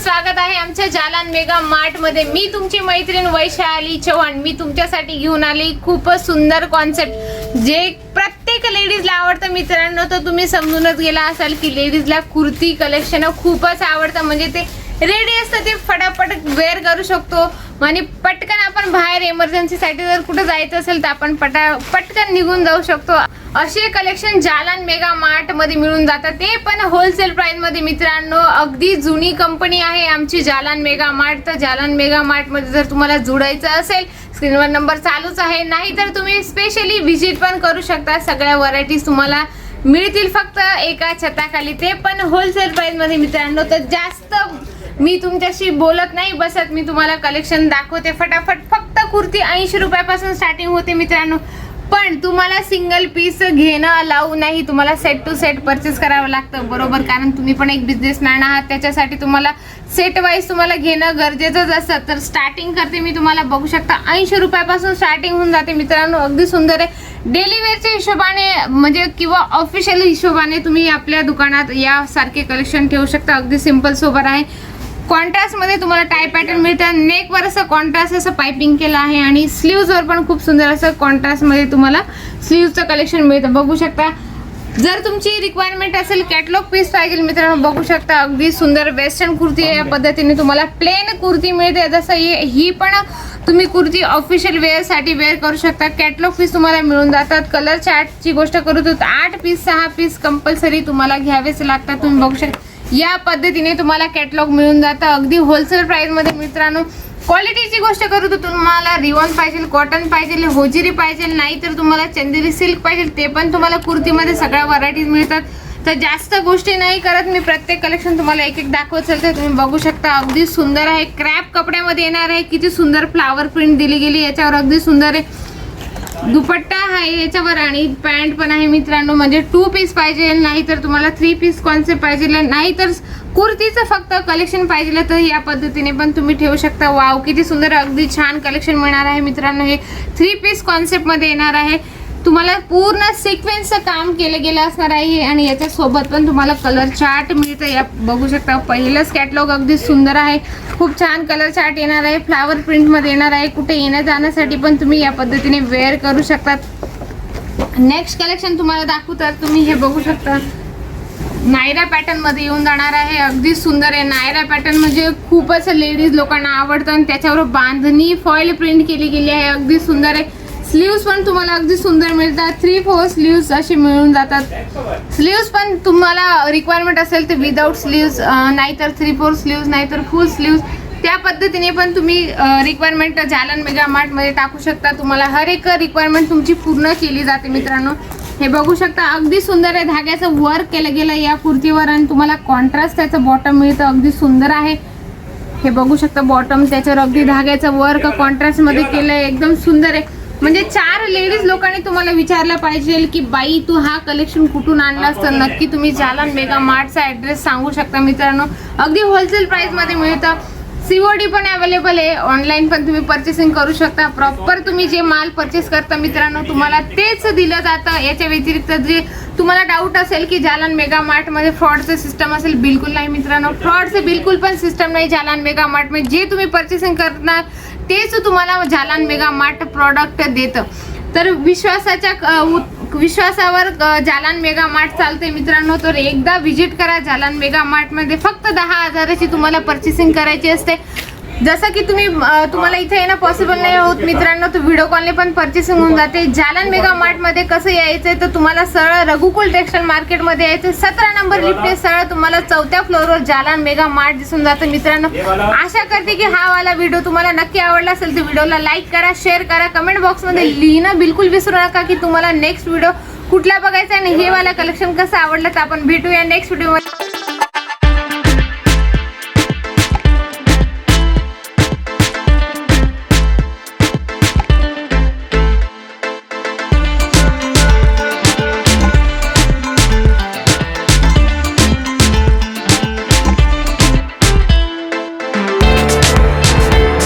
स्वागत आहे आमच्या जालान मेगा मार्टमध्ये. मी तुमची मैत्रीण वैशाली चव्हाण. मी तुमच्यासाठी घेऊन आली खूपच सुंदर कॉन्सेप्ट जे प्रत्येक लेडीजला आवडतं मित्रांनो तर तुम्ही समजूनच गेला असाल की लेडीजला कुर्ती कलेक्शन खूपच आवडतं. म्हणजे ते रेडी असतं ते फटाफट वेअर करू शकतो. आणि पटकन आपण बाहेर इमर्जन्सीसाठी जर कुठं जायचं असेल तर आपण पटा पटकन निघून जाऊ शकतो. असे कलेक्शन जालान मेगा मार्टमध्ये मिळून जातात. ते पण होलसेल प्राइसमध्ये मित्रांनो अगदी जुनी कंपनी आहे आमची जालान मेगा मार्ट तर जालान मेगा मार्टमध्ये जर तुम्हाला जुडायचं असेल स्क्रीनवर नंबर चालूच आहे. नाही तर तुम्ही स्पेशली व्हिजिट पण करू शकता. सगळ्या व्हरायटीज तुम्हाला मिळतील फक्त एका छताखाली. ते पण होलसेल प्राइसमध्ये मित्रांनो तर जास्त मी तुमच्याशी बोलत नाही बसत. मी तुम्हाला कलेक्शन दाखवते फटाफट. फक्त कुर्ती ऐंशी रुपयापासून स्टार्टिंग होते मित्रांनो. पण तुम्हाला सिंगल पीस घेणं अलाऊ नाही. तुम्हाला सेट टू सेट परचेस करावं लागतं. बरोबर? कारण तुम्ही पण एक बिझनेसमॅन आहात. त्याच्यासाठी तुम्हाला सेट वाईज तुम्हाला घेणं गरजेचंच असतं. तर स्टार्टिंग करते मी तुम्हाला. बघू शकता ऐंशी रुपयापासून स्टार्टिंग होऊन जाते. मित्रांनो अगदी सुंदर आहे. डेली वेअरच्या हिशोबाने म्हणजे किंवा ऑफिशियल हिशोबाने तुम्ही आपल्या दुकानात यासारखे कलेक्शन ठेवू शकता. अगदी सिंपल सोबत आहे. कॉन्ट्रास्टमध्ये तुम्हाला टाय पॅटर्न मिळतात नेकवर असं कॉन्ट्रास्ट असं पायपिंग केलं आहे आणि स्लीव्हजवर पण खूप सुंदर असं कॉन्ट्रास्टमध्ये तुम्हाला स्लीव्हचं कलेक्शन मिळतं. बघू शकता. जर तुमची रिक्वायरमेंट असेल कॅटलॉग पीस पाहिजे मित्रांनो बघू शकता. अगदी सुंदर वेस्टर्न कुर्ती आहे या पद्धतीने तुम्हाला प्लेन कुर्ती मिळते. जसं ही ही पण तुम्ही कुर्ती ऑफिशियल वेअरसाठी वेअर करू शकता. कॅटलॉग पीस तुम्हाला मिळून जातात. कलर चार्टची गोष्ट करू तर आठ पीस सहा पीस कंपल्सरी तुम्हाला घ्यावेच लागतात. तुम्ही बघू शकता. या पद्धतीने तुम्हाला कॅटलॉग मिळून जातं. अगदी होलसेल प्राईजमध्ये मित्रांनो क्वालिटीची गोष्ट करू तर तुम्हाला रिवॉन पाहिजे कॉटन पाहिजे होजिरी पाहिजे नाही तर तुम्हाला चंदेरी सिल्क पाहिजे ते पण तुम्हाला कुर्तीमध्ये सगळ्या व्हरायटीज मिळतात. तर जास्त गोष्टी नाही करत मी प्रत्येक कलेक्शन तुम्हाला एक एक दाखवत चालते तुम्ही बघू शकता अगदी सुंदर आहे. क्रॅप कपड्यामध्ये येणार आहे. किती सुंदर फ्लावर प्रिंट दिली गेली याच्यावर अगदी सुंदर आहे. दुपट्टा आहे याच्यावर आणि पॅन्ट पण आहे मित्रांनो. म्हणजे टू पीस पाहिजे नाही तर तुम्हाला थ्री पीस कॉन्सेप्ट पाहिजे नाही तर कुर्तीचं फक्त कलेक्शन पाहिजे तर या पद्धतीने पण तुम्ही ठेवू शकता. वाव किती सुंदर अगदी छान कलेक्शन मिळणार आहे मित्रांनो. हे थ्री पीस कॉन्सेप्टमध्ये येणार आहे. तुम्हाला पूर्ण सिक्वेन्सचं काम केलं गेलं असणार आहे आणि याच्यासोबत पण तुम्हाला कलर चार्ट मिळतं. या बघू शकता पहिलंच कॅटलॉग अगदी सुंदर आहे. खूप छान कलर चार्ट येणार आहे. फ्लावर प्रिंटमध्ये येणार आहे. कुठे येण्या जाण्यासाठी पण तुम्ही या पद्धतीने वेअर करू शकतात. नेक्स्ट कलेक्शन तुम्हाला दाखवू तर तुम्ही हे बघू शकता. नायरा पॅटर्नमध्ये येऊन जाणार आहे. अगदी सुंदर आहे. नायरा पॅटर्न म्हणजे खूपच लेडीज लोकांना आवडतं आणि त्याच्यावर बांधणी फॉईल प्रिंट केली गेली आहे. अगदी सुंदर आहे. स्लीव्स पण तुम्हाला अगदी सुंदर मिळतात. थ्री फोर स्लीव्स असे मिळून जातात. स्लीव्स पण तुम्हाला रिक्वायरमेंट असेल तर विदाऊट स्लीव्स नाहीतर थ्री फोर स्लीव्स नाहीतर फुल स्लीव्स त्या पद्धतीने पण तुम्ही रिक्वायरमेंट जालन मेगा मार्टमध्ये टाकू शकता. तुम्हाला हर एक रिक्वायरमेंट तुमची पूर्ण केली जाते मित्रांनो. हे बघू शकता अगदी सुंदर आहे. धाग्याचं वर्क केलं गेलं या कुर्तीवर आणि तुम्हाला कॉन्ट्रास्ट त्याचं बॉटम मिळतं. अगदी सुंदर आहे. हे बघू शकता बॉटम त्याच्यावर अगदी धाग्याचं वर्क कॉन्ट्रास्टमध्ये केलं आहे एकदम सुंदर आहे. म्हणजे चार लेडीज लोकांनी तुम्हाला विचारलं पाहिजे की बाई तू हा कलेक्शन कुठून आणलास? तर नक्की तुम्ही जालन मेगा मार्टचा ऍड्रेस सांगू शकता मित्रांनो. अगदी होलसेल प्राइसमध्ये मिळतं. सीओडी पण अवेलेबल आहे. ऑनलाईन पण तुम्ही परचेसिंग करू शकता. प्रॉपर तुम्ही जे माल परचेस करता मित्रांनो तुम्हाला तेच दिलं जातं. याच्या व्यतिरिक्त जे तुम्हाला डाऊट असेल की जालन मेगा मार्टमध्ये फ्रॉडचं सिस्टम असेल बिलकुल नाही मित्रांनो. फ्रॉडचं बिलकुल पण सिस्टम नाही जालन मेगा मार्टमध्ये जे तुम्ही परचेसिंग करणार तेच तुम्हाला जालान मेगा मार्ट प्रॉडक्ट देतं. तर विश्वासाच्या उत- विश्वासावर जालान मेगा मार्ट चालते मित्रांनो. तर एकदा व्हिजिट करा जालान मेगा मार्टमध्ये. फक्त दहा हजाराची तुम्हाला परचेसिंग करायची असते. जसं की तुम्ही तुम्हाला इथे येणं पॉसिबल नाही होत मित्रांनो तर व्हिडिओ कॉलने पण परचेसिंग होऊन जाते. जालन मेगा मार्टमध्ये कसं यायचंय तर तुम्हाला सरळ रघुकुल टेक्सटाईल मार्केटमध्ये यायचं सतरा नंबर लिफ्टने सरळ तुम्हाला चौथ्या फ्लोअरवर जालन मेगा मार्ट दिसून जातं मित्रांनो. आशा करते की हा वाला व्हिडिओ तुम्हाला नक्की आवडला असेल तर व्हिडिओला लाईक करा शेअर करा. कमेंट बॉक्समध्ये लिहिणं बिलकुल विसरू नका की तुम्हाला नेक्स्ट व्हिडिओ कुठला बघायचा आणि हे वाला कलेक्शन कसं आवडलं तर आपण भेटूया नेक्स्ट व्हिडिओमध्ये